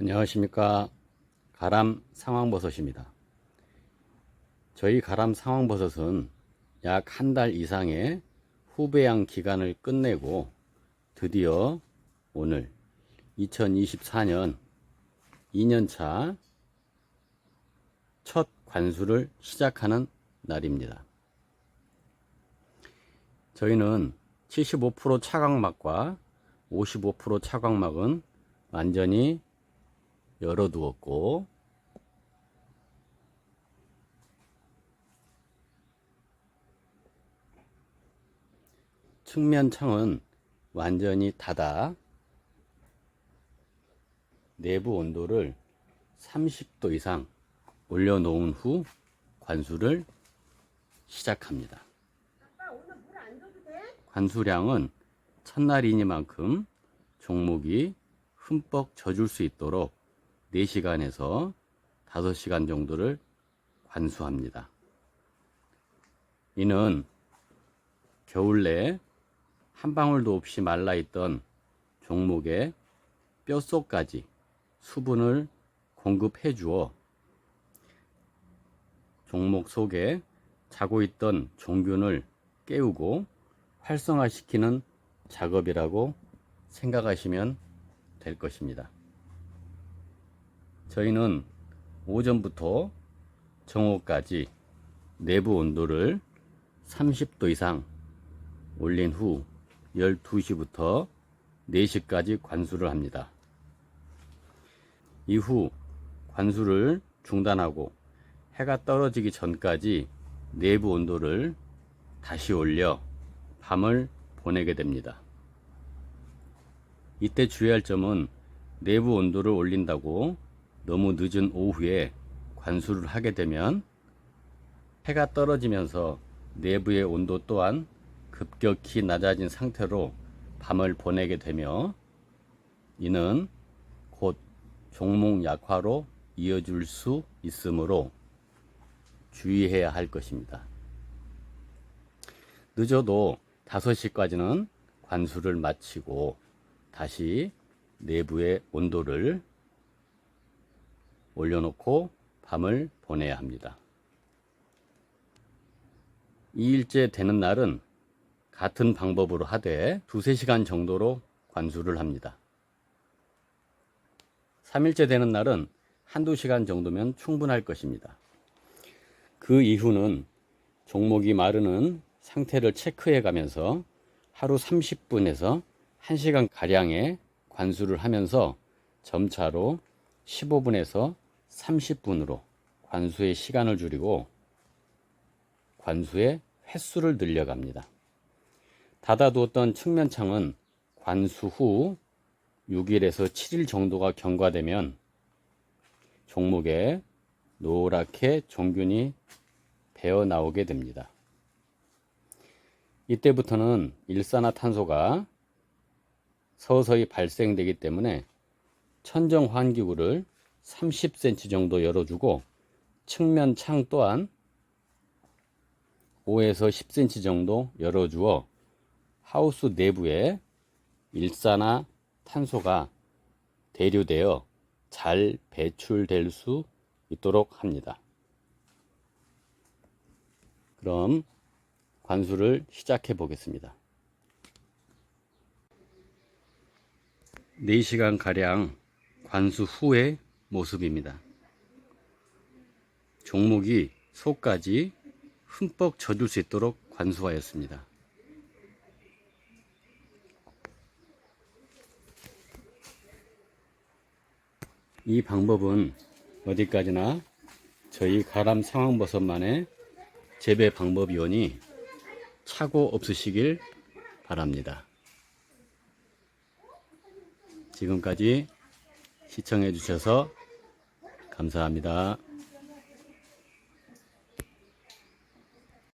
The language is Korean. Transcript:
안녕하십니까. 가람 상황버섯입니다. 저희 가람 상황버섯은 약 한 달 이상의 후배양 기간을 끝내고 드디어 오늘 2024년 2년차 첫 관수를 시작하는 날입니다. 저희는 75% 차광막과 55% 차광막은 완전히 열어두었고 측면 창은 완전히 닫아 내부 온도를 30도 이상 올려놓은 후 관수를 시작합니다. 관수량은 첫날이니만큼 종목이 흠뻑 젖을 수 있도록 4시간에서 5시간 정도를 관수합니다. 이는 겨울 내한 방울도 없이 말라있던 종목의 뼛속까지 수분을 공급해 주어 종목 속에 자고 있던 종균을 깨우고 활성화시키는 작업이라고 생각하시면 될 것입니다. 저희는 오전부터 정오까지 내부 온도를 30도 이상 올린 후 12시부터 4시까지 관수를 합니다. 이후 관수를 중단하고 해가 떨어지기 전까지 내부 온도를 다시 올려 밤을 보내게 됩니다. 이때 주의할 점은 내부 온도를 올린다고 너무 늦은 오후에 관수를 하게 되면 해가 떨어지면서 내부의 온도 또한 급격히 낮아진 상태로 밤을 보내게 되며 이는 곧 종목 약화로 이어질 수 있으므로 주의해야 할 것입니다. 늦어도 5시까지는 관수를 마치고 다시 내부의 온도를 올려놓고 밤을 보내야 합니다. 2일째 되는 날은 같은 방법으로 하되 두세 시간 정도로 관수를 합니다. 3일째 되는 날은 한두 시간 정도면 충분할 것입니다. 그 이후는 종목이 마르는 상태를 체크해 가면서 하루 30분에서 1시간 가량의 관수를 하면서 점차로 15분에서 30분으로 관수의 시간을 줄이고 관수의 횟수를 늘려갑니다. 닫아두었던 측면창은 관수 후 6일에서 7일 정도가 경과되면 종목에 노랗게 종균이 배어 나오게 됩니다. 이때부터는 일산화탄소가 서서히 발생되기 때문에 천정 환기구를 30cm 정도 열어주고 측면 창 또한 5에서 10cm 정도 열어주어 하우스 내부에 일산화 탄소가 대류되어 잘 배출될 수 있도록 합니다. 그럼 관수를 시작해 보겠습니다. 4시간 가량 관수 후의 모습입니다. 종목이 속까지 흠뻑 젖을 수 있도록 관수하였습니다. 이 방법은 어디까지나 저희 가람 상황버섯만의 재배 방법이오니 착오 없으시길 바랍니다. 지금까지 시청해 주셔서 감사합니다.